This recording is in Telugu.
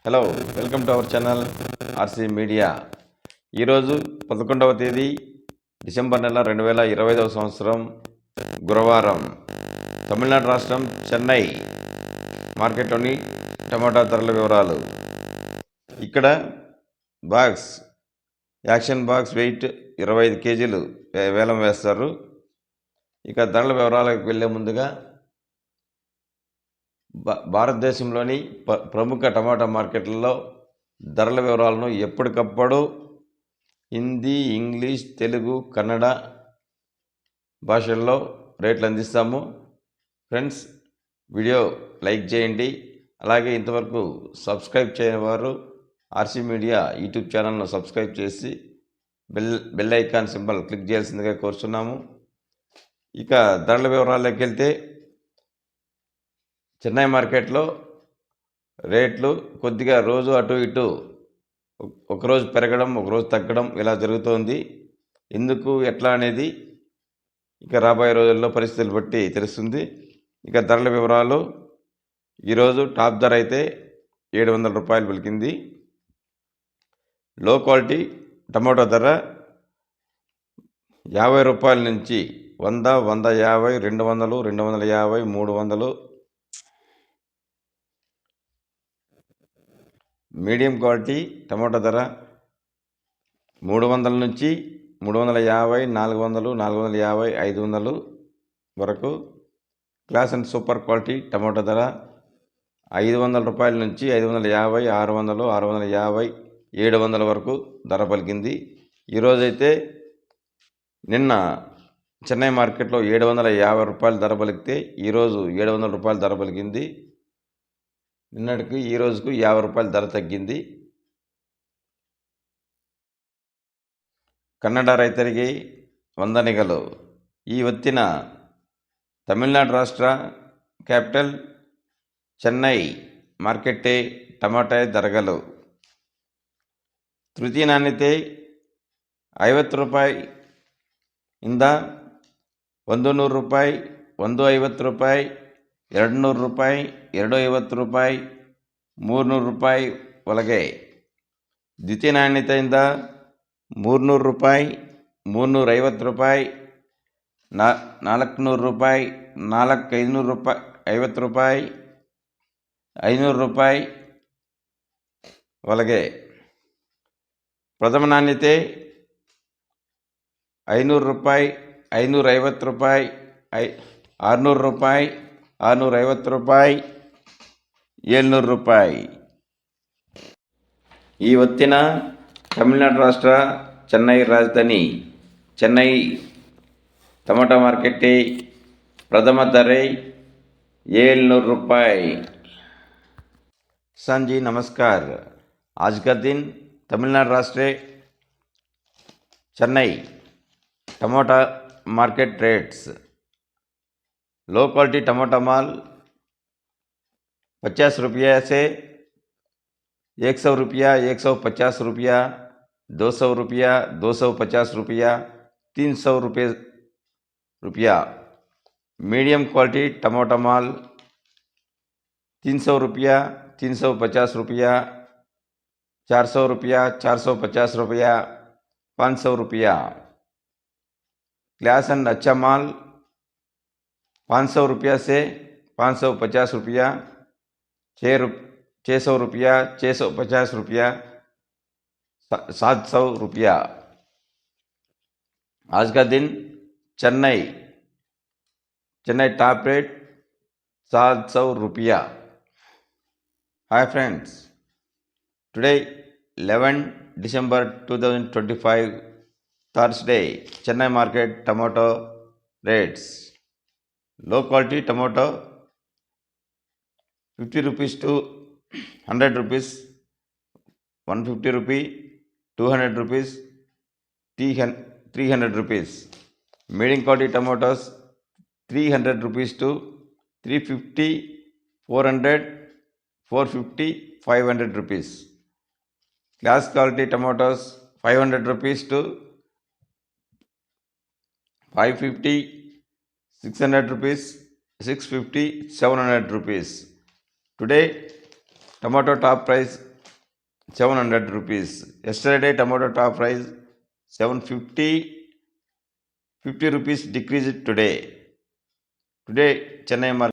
Hello welcome to our channel RC media ఈరోజు పదకొండవ తేదీ డిసెంబర్ నెల రెండు వేల ఇరవై ఐదవ సంవత్సరం గురువారం. తమిళనాడు రాష్ట్రం చెన్నై మార్కెట్లోని టమాటా ధరల వివరాలు. ఇక్కడ బాక్స్ యాక్షన్ బాక్స్ వెయిట్ ఇరవై ఐదు కేజీలు వేలం వేస్తారు. ఇక ధరల వివరాలకు వెళ్ళే ముందుగా భారతదేశంలోని ప ప్రముఖ టమాటా మార్కెట్లలో ధరల వివరాలను ఎప్పటికప్పుడు హిందీ ఇంగ్లీష్ తెలుగు కన్నడ భాషల్లో రేట్లు అందిస్తాము. ఫ్రెండ్స్ వీడియో లైక్ చేయండి. అలాగే ఇంతవరకు సబ్స్క్రైబ్ చేయని వారు ఆర్సీ మీడియా యూట్యూబ్ ఛానల్ను సబ్స్క్రైబ్ చేసి bell bell icon symbol click చేయాల్సిందిగా కోరుతున్నాము ఇక ధరల వివరాల్లోకి వెళ్తే చెన్నై మార్కెట్లో రేట్లు కొద్దిగా రోజు అటు ఇటు ఒకరోజు పెరగడం ఒకరోజు తగ్గడం ఇలా జరుగుతోంది. ఎందుకు ఎట్లా అనేది ఇక రాబోయే రోజుల్లో పరిస్థితులు బట్టి తెలుస్తుంది. ఇక ధరల వివరాలు. ఈరోజు టాప్ ధర అయితే ఏడు వందల రూపాయలు పలికింది. లో క్వాలిటీ టమాటో ధర యాభై రూపాయల నుంచి వంద వంద యాభై రెండు వందలు రెండు వందల యాభై మూడు వందలు మీడియం క్వాలిటీ టమాటా ధర మూడు వందల నుంచి మూడు వందల యాభై నాలుగు వందలు నాలుగు వందల యాభై ఐదు వందలు వరకు. క్లాస్ అండ్ సూపర్ క్వాలిటీ టమాటా ధర ఐదు వందల రూపాయల నుంచి ఐదు వందల యాభై ఆరు వందలు ఆరు వందల యాభై ఏడు వందల వరకు ధర పలికింది. ఈరోజైతే నిన్న చెన్నై మార్కెట్లో ఏడు వందల యాభై రూపాయలు ధర పలికితే ఈరోజు ఏడు వందల రూపాయలు ధర పలికింది. నిన్నటికి ఈ రోజుకు యాభై రూపాయల ధర తగ్గింది ಕನ್ನಡ ರೈತರಿಗೆ ವಂದನೆಗಳು ಈ ಹೊತ್ತಿನ ತಮಿಳುನಾಡು ರಾಷ್ಟ್ರ ಕ್ಯಾಪಿಟಲ್ ಚೆನ್ನೈ ಮಾರ್ಕೆಟ್ಟೆ ಟಮಾಟೆ ದರಗಳು ತೃತೀಯ ನಾಣ್ಯತೆ ಐವತ್ತು ರೂಪಾಯಿ ಇಂದ ಒಂದು ನೂರು ರೂಪಾಯಿ ಒಂದು ಐವತ್ತು ರೂಪಾಯಿ ಎರಡು ನೂರು ರೂಪಾಯಿ ಎರಡು ಐವತ್ತು ರೂಪಾಯಿ, ಮೂರುನೂರು ರೂಪಾಯಿ ಒಳಗೆ. ದ್ವಿತೀಯ ನಾಣ್ಯತೆಯಿಂದ ಮೂರುನೂರು ರೂಪಾಯಿ ಮೂರುನೂರ ಐವತ್ತು ರೂಪಾಯಿ, ನಾ, ನಾಲ್ಕುನೂರು ರೂಪಾಯಿ ನಾಲ್ಕು ಐದುನೂರು ರೂಪಾಯಿ, ಐವತ್ತು ರೂಪಾಯಿ, ಐನೂರು ರೂಪಾಯಿ ಒಳಗೆ. ಪ್ರಥಮ ನಾಣ್ಯತೆ ಐನೂರು ರೂಪಾಯಿ, ಐನೂರೈವತ್ತು ರೂಪಾಯಿ, ಐ, ಆರುನೂರು ರೂಪಾಯಿ ಆರುನೂರೈವತ್ತು ರೂಪಾಯಿ, ಏಳ್ನೂರು ರೂಪಾಯಿ. ಇವತ್ತಿನ ತಮಿಳುನಾಡು ರಾಷ್ಟ್ರ, ಚೆನ್ನೈ ರಾಜಧಾನಿ, ಚೆನ್ನೈ ಟೊಮೊಟೊ ಮಾರ್ಕೆಟಿ ಪ್ರಥಮ ಧರೆ ಏಳ್ನೂರು ರೂಪಾಯಿ. ಸಂಜಿ, ನಮಸ್ಕಾರ. नमस्कार आज का दिन तमिलनाडु राष्ट्र चेन्नई टमाटर लो क्वालिटी टमाटा माल, पचास रुपये से एक सौ रुपया, एक सौ पचास रुपया, दो सौ रुपया, दो सौ पचास रुपया, तीन सौ रुपये रुपया। मीडियम क्वालिटी टमाटा माल, तीन सौ रुपया, तीन सौ पचास रुपया, चार सौ रुपया, चार सौ पचास रुपया, पाँच सौ रुपया। क्लास एंड अच्छा माल पाँच सौ रुपया से पाँच सौ पचास रुपया, छः रुप छः सौ रुपया, छः सौ पचास रुपया, सात सौ रुपया। आज का दिन चेन्नई चेन्नई टॉप रेट सात सौ रुपया। Hi friends, today 11 December 2025 Thursday Chennai market tomato rates low quality tomato 50 rupees to 100 rupees 150 rupee 200 rupees 300 rupees. Medium quality tomatoes 300 rupees to 350 400 450 500 rupees. Class quality tomatoes 500 rupees to 550 600 rupees 650 700 rupees. Today tomato top price 700 rupees. Yesterday tomato top price 750 50 rupees decreased today. Today chennai market